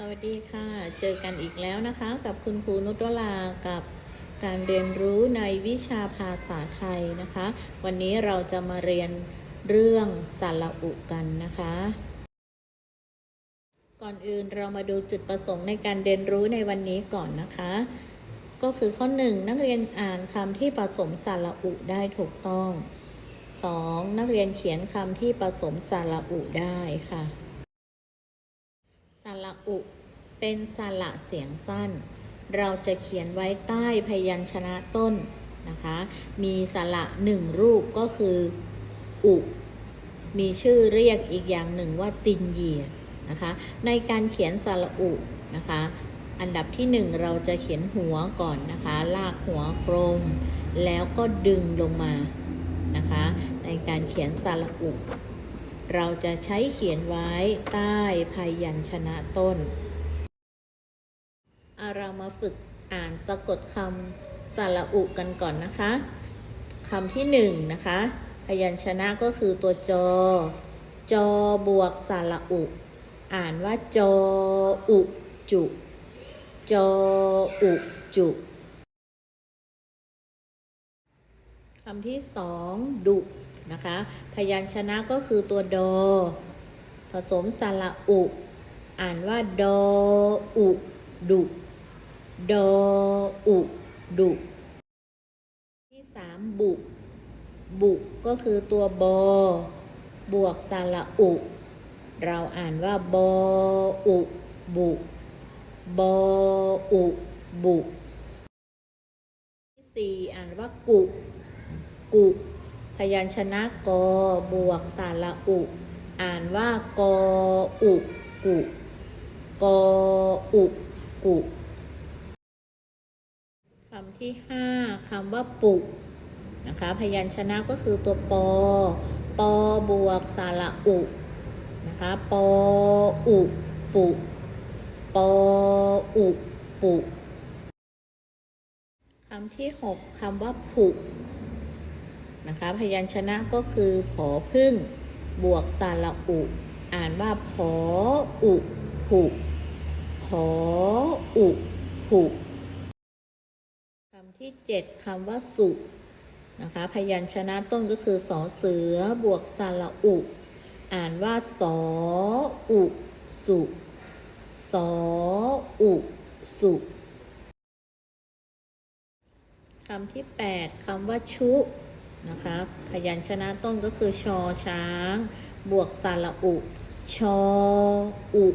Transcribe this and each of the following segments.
สวัสดีค่ะ เจอกันอีกแล้วนะคะ กับคุณครูนุชวลากับการเรียนรู้ในวิชาภาษาไทยนะคะ วันนี้เราจะมาเรียนเรื่องสระอุกันนะคะ ก่อนอื่นเรามาดูจุดประสงค์ในการเรียนรู้ในวันนี้ก่อนนะคะ ก็คือข้อ 1 นักเรียนอ่านคำที่ผสมสระอุได้ถูกต้อง 2. นักเรียนเขียนคำที่ผสมสระอุได้ค่ะสระ อุ เป็นสระเสียงสั้น เราจะเขียนไว้ใต้พยัญชนะต้นนะคะ มีสระหนึ่งรูปก็คือ อุ มีชื่อเรียกอีกอย่างหนึ่งว่าตินเยียนะคะ ในการเขียนสระอุนะคะ อันดับที่หนึ่งเราจะเขียนหัวก่อนนะคะ ลากหัวกลม แล้วก็ดึงลงมานะคะ ในการเขียนสระอุ เราจะใช้เขียนไว้ใต้พยัญชนะต้นเอาเรามาฝึกอ่านสะกดคำสระอุกันก่อนนะคะคำที่หนึ่งนะคะ พยัญชนะก็คือตัวจอ จอบวกสระอุ อ่านว่าจออุจุ จออุจุคำที่สองดุ นะคะ พยัญชนะก็คือตัวดอผสมสระอุ อ่านว่าดออุดุดออุดุที่สามบุบุก็คือตัวบอบวกสระอุ เราอ่านว่าบออุบุบออุบุที่สี่อ่านว่ากุ กุ พยัญชนะกอบวกสระอุ อ่านว่ากออุกุกออุกุคำที่ห้าคำว่าปุนะคะพยัญชนะก็คือตัวปอปอบวกสระอุนะคะปออุปุปออุปุคำที่หกคำว่าผุ นะคะ พยัญชนะก็คือผอพึ่ง บวกสาระอุ อ่านว่าผออุผุผออุผุคำที่เจ็ดคำว่าสุนะคะ พยัญชนะต้นก็คือสอเสือบวกสาระอุ อ่านว่าสออุสุสออุสุคำที่แปดคำว่าชุ นะคะพยัญชนะต้นก็คือชอช้าง บวกสระอุ ชออุ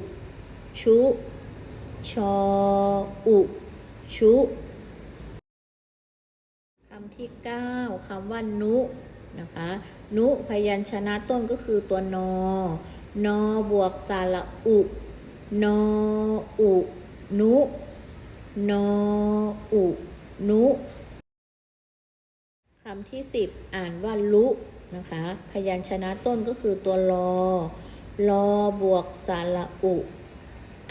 ชุ ชออุ ชุคำที่ 9คำว่านุนะคะ นุพยัญชนะต้นก็คือตัวนอ นอบวกสระอุ นออุ นุ นออุ นุ คำที่ 10 อ่านว่าลุนะคะ พยัญชนะต้นก็คือตัวรอรอบวกสระอุ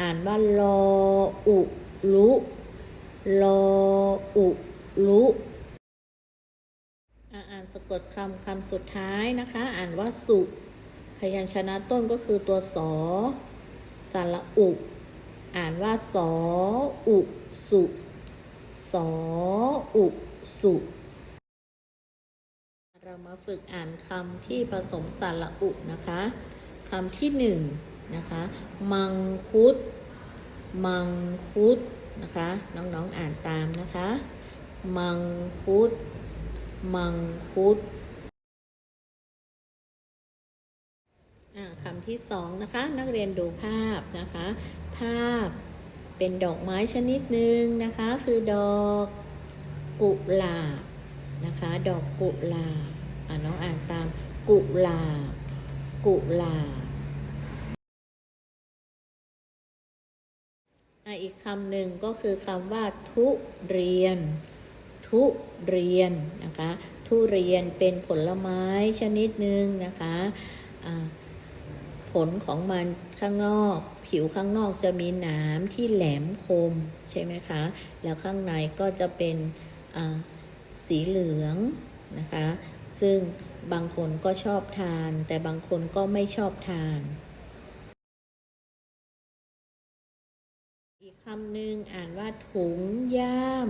อ่านว่ารออุลุรออุลุอะอ่านสะกดคำคำสุดท้ายนะคะ อ่านว่าสุ พยัญชนะต้นก็คือตัวสอสระอุ อ่านว่าสออุสุสออุสุ เรามาฝึกอ่านคำที่ผสมสระอุนะคะคำที่หนึ่งนะคะมังคุด มังคุดนะคะน้องๆออ่านตามนะคะ มังคุด มังคุดคำที่สองนะคะนักเรียนดูภาพนะคะ ภาพเป็นดอกไม้ชนิดหนึ่งนะคะ คือดอกกุหลาบนะคะ ดอกกุหลาบ อ่าน้องอ่านตาม กุหลาบ กุหลาบอีกคำหนึ่งก็คือคำว่า ทุเรียน ทุเรียนนะคะ ทุเรียนเป็นผลไม้ชนิดหนึ่งนะคะอ่าผลของมันข้างนอก ผิวข้างนอกจะมีหนามที่แหลมคมใช่ไหมคะ แล้วข้างในก็จะเป็นสีเหลืองนะคะ ซึ่งบางคนก็ชอบทาน แต่บางคนก็ไม่ชอบทาน อีกคำหนึ่งอ่านว่าถุงย่าม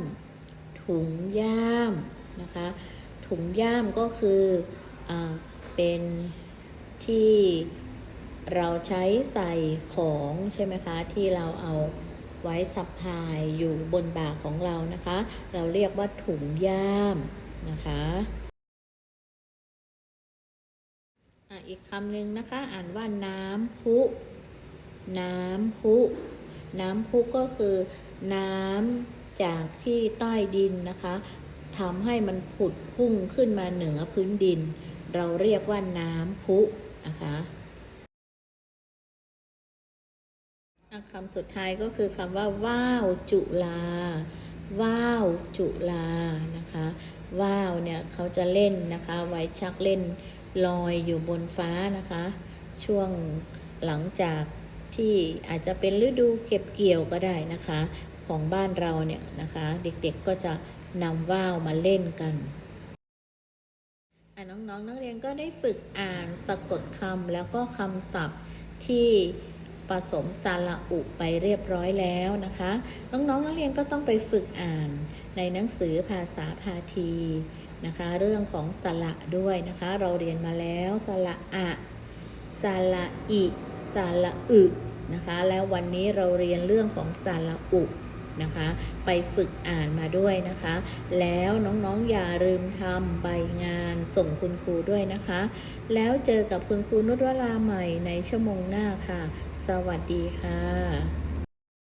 ถุงย่ามนะคะ ถุงย่ามก็คืออาเป็นที่เราใช้ใส่ของใช่ไหมคะ ที่เราเอาไว้สับพายอยู่บนบ่าของเรานะคะ เราเรียกว่าถุงย่ามนะคะ อีกคำหนึ่งนะคะ อ่านว่าน้ำพุ น้ำพุ น้ำพุก็คือน้ำจากที่ใต้ดินนะคะทำให้มันผุดพุ่งขึ้นมาเหนือพื้นดิน เราเรียกว่าน้ำพุนะคะอะคำสุดท้ายก็คือคำว่า ว่าวจุลา ว่าวจุลานะคะ ว่าวเนี่ยเขาจะเล่นนะคะ ไว้ชักเล่น ลอยอยู่บนฟ้านะคะ ช่วงหลังจากที่อาจจะเป็นฤดูเก็บเกี่ยวก็ได้นะคะ ของบ้านเราเนี่ยนะคะ เด็กๆก็จะนำว่าวมาเล่นกันน้องๆนนักเรียนก็ได้ฝึกอ่านสะกดคำแล้วก็คำศัพท์ที่ผสมสาระอุไปเรียบร้อยแล้วนะคะ น้องๆนนักเรียนก็ต้องไปฝึกอ่านในหนังสือภาษาพาที นะคะ เรื่องของสระด้วยนะคะ เราเรียนมาแล้วสระอะสระอิสระอึนะคะ แล้ววันนี้เราเรียนเรื่องของสระอุนะคะ ไปฝึกอ่านมาด้วยนะคะ แล้วน้องๆอย่าลืมทำใบงานส่งคุณครูด้วยนะคะ แล้วเจอกับคุณครูนุชวราใหม่ในชั่วโมงหน้าค่ะ สวัสดีค่ะ